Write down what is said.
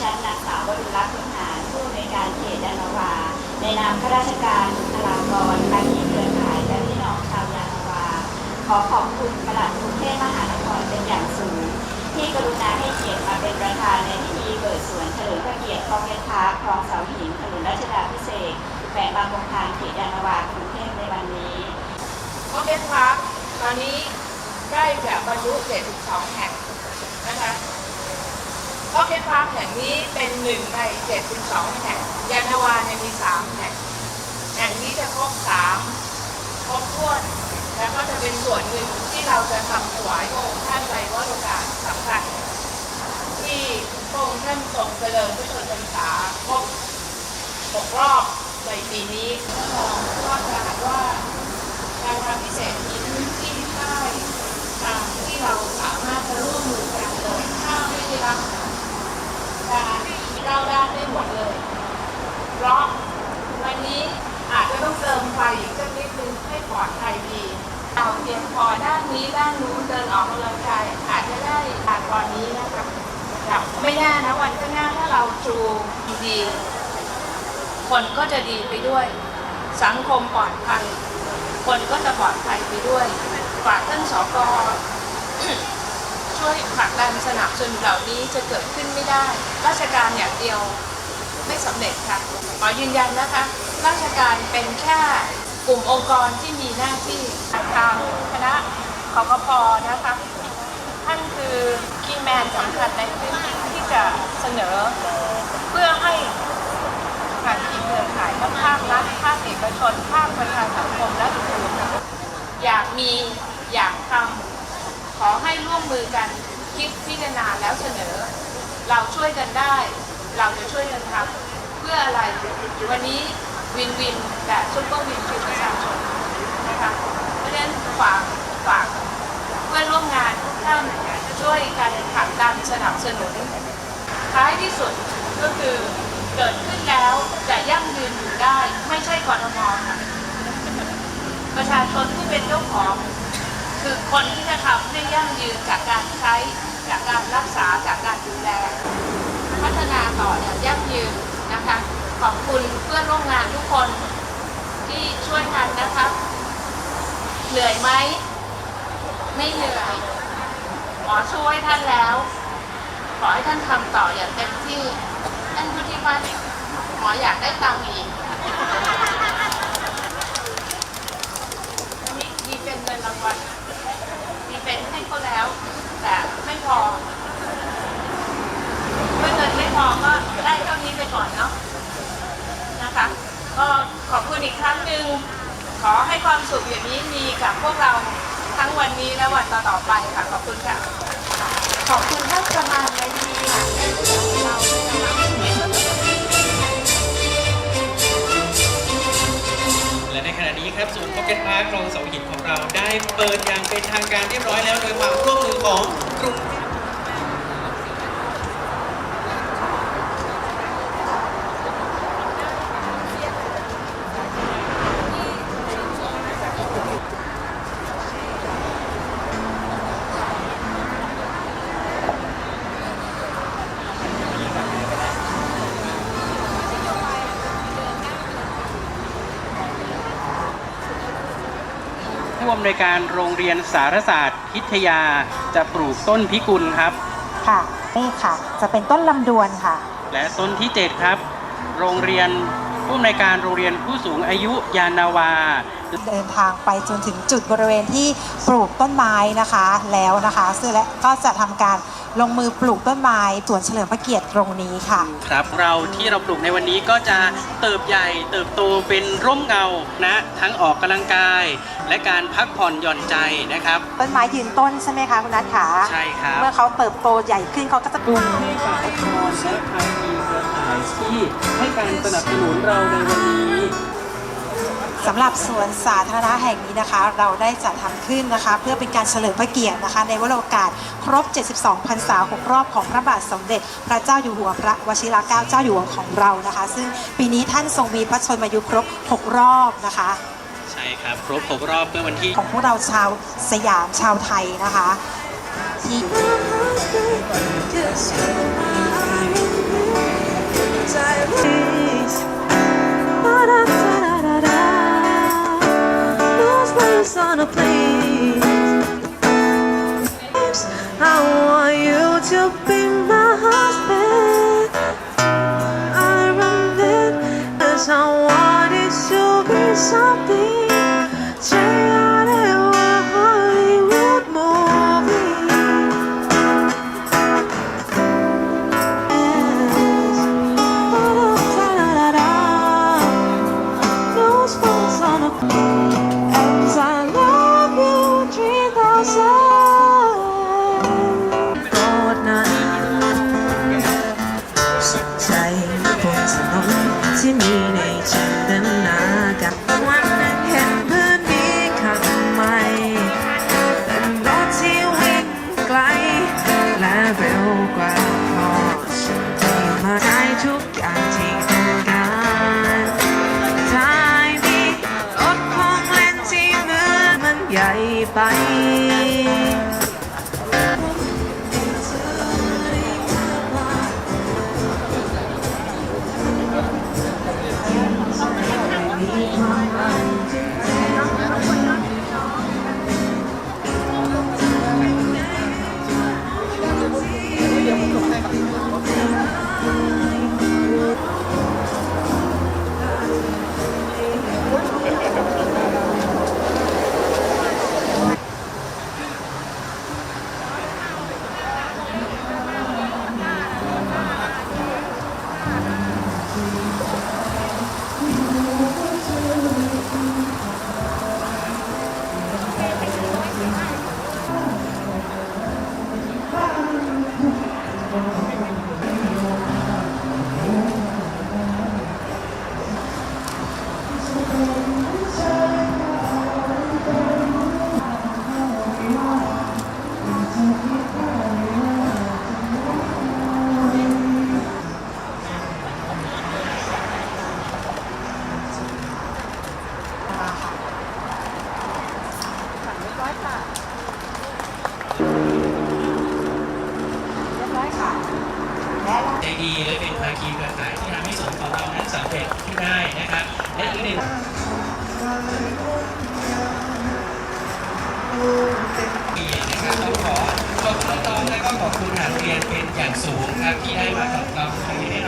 ฉันนางสาววรุณรัตน์คุณหารผู้อำนวยการเขตยานนาวา ในนามข้าราชการบุคลากรภาคีเครือข่ายและพี่น้องชาวยานนาวา ขอขอบคุณประหลัดกรุงเทพมหานครเป็นอย่างสูง ที่กรุณาให้เกียรติมาเป็นประธานในพิธีเปิดสวนเฉลิมพระเกียรติคลองเพชรพาร์คลองเสาหินถนนรัชดาพิเศษแขวงบางกงพางเขตยานนาวากรุงเทพในวันนี้โอเคพาร์คตอนนี้ได้แบบบรรลุ72แห่งนะคะ โอเคพาร์คแห่งนี้เป็นหนึ่งใน72แห่งยานนาวาเนี่ยมี3แห่งแห่งนี้จะครบ3ครบถ้วนแล้วก็จะเป็นส่วนหนึ่งที่เราจะทำถวายพระองค์ท่านในวโรกาสสำคัญที่พระองค์ท่านทรงเจริญพระชนมพรรษาครบ6รอบในปีนี้ก็จะว่าการทำพิเศษมีพื้ที่ใต้ทางที่เราสามารถจะร่วมมือกันโดยถ้าไม่ได้รับการก้าวด้านได้หมดเลย เพราะวันนี้อาจจะต้องเติมไฟอีกสักนิดนึงให้ปลอดภัยดีเราเพียงพอด้านนี้ด้านนู้นเดินออกกำลังกายอาจจะได้ผ่าน ตอนนี้นะคะไม่แน่นะวันข้างหน้าถ้าเราทรูดีคนก็จะดีไปด้วย สังคมปลอดภัยคนก็จะปลอดภัยไปด้วยฝากท่านสกช่วยผลักดันสนับสนุนเหล่านี้จะเกิดขึ้นไม่ได้ ราชการอย่างเดียวไม่สำเร็จค่ะขอยืนยันนะคะ ราชการเป็นแค่กลุ่มองค์กรที่มีหน้าที่ทางคณะขกพนะคะท่านคือ คีย์แมนสำคัญในพื้นที่ที่จะเสนอ เพื่อให้ภาคีเครือข่ายทั้งภาครัฐภาคเอกชนภาคประชาสังคมและอื่นๆอยากมีอยากทำขอให้ร่วมมือกันคิดพิจารณาแล้วเสนอ เราช่วยกันได้ เราจะช่วยกันทำเพื่ออะไรวันนี้วินวินแต่ซุปเปอร์วินคือประชาชนนะคะเพราะฉะนั้นฝากฝากเพื่อนร่วมงานทุกท่านช่วยกันผลักดัน สนับสนุน ท้ายที่สุดก็คือเกิดขึ้นแล้วจะยั่งยืนอยู่ได้ ไม่ใช่กรทมค่ะประชาชนผู้เป็นเจ้าของ คือคนที่จะทำให้ยั่งยืนจากการใช้ จากการรักษาจากการดูแล พัฒนาต่ออย่างยั่งยืนนะคะขอบคุณเพื่อนร่วมงานทุกคนที่ช่วยกันนะคะเหนื่อยไหม ไม่เหนื่อยหมอช่วยท่านแล้ว ขอให้ท่านทำต่ออย่างเต็มที่ ท่านพุทธิพัฒน์หมออยากได้ตังค์อีกอันนี้ดีเป็นเงินรางวัลดีเป็นให้เขาแล้ว แต่ไม่พอเมื่อเงินไม่พอก็ได้เท่านี้ไปก่อนเนาะนะคะ ก็ขอบคุณอีกครั้งหนึ่งขอให้ความสุขอย่างนี้มีกับพวกเรา นี้และวันต่อๆไปค่ะ ขอบคุณค่ะ ขอบคุณท่านประมาณในทีค่ะเราและในขณะนี้ครับศูนย์พ็อกเก็ตพาร์คคลองเสาหินของเราได้เปิดอย่างเป็นทางการเรียบร้อยแล้วโดยความร่วมมือของกรุง อำนวยการโรงเรียนสารศาสตร์ พิทยาจะปลูกต้นพิกุลครับ ค่ะนี่ค่ะ จะเป็นต้นลำดวนค่ะ และต้นที่ 7 ครับ โรงเรียนผู้อำนวยการโรงเรียนผู้สูงอายุยานนาวา เดินทางไปจนถึงจุดบริเวณที่ปลูกต้นไม้นะคะแล้วนะคะซึ่งและก็จะทำการ ลงมือปลูกต้นไม้สวนเฉลิมพระเกียรติตรงนี้ค่ะ ครับเราที่เราปลูกในวันนี้ก็จะเติบใหญ่เติบโตเป็นร่มเงานะ ทั้งออกกำลังกาย และการพักผ่อนหย่อนใจนะครับ ต้นไม้ยืนต้นใช่ไหมคะคุณนัทขาใช่ครับเมื่อเขาเติบโตใหญ่ขึ้นเขาก็จะกลุ่มเทพสาครและภาคีเครือข่ายที่ให้การสนับสนุนเราในวันนี้ สำหรับสวนสาธารณะแห่งนี้นะคะ เราได้จัดทำขึ้นนะคะ เพื่อเป็นการเฉลิมพระเกียรตินะคะ ในวโรกาสครบ 72 พรรษา6รอบของพระบาทสมเด็จ พระเจ้าอยู่หัวพระวชิรเกล้าเจ้าอยู่หัวของเรานะคะ ซึ่งปีนี้ท่านทรงมีพระชนมายุครบ 6 รอบนะคะใช่ครับครบ 6 รอบเมื่อวันที่ของพวกเราชาวสยามชาวไทยนะคะที่ Please. Ba-da-da-da-da-da. us on a plane. ใหญ่ไป ดีและเป็นภาคีเครือข่ายที่ทำให้สวนของเรานั้นสำเร็จขึ้นได้นะครับและอีกหนึ่งนะครับต้องขอขอบคุณน้องและก็ขอบคุณหาเรียนเป็นอย่างสูงครับที่ได้มากับรับในแน่นอน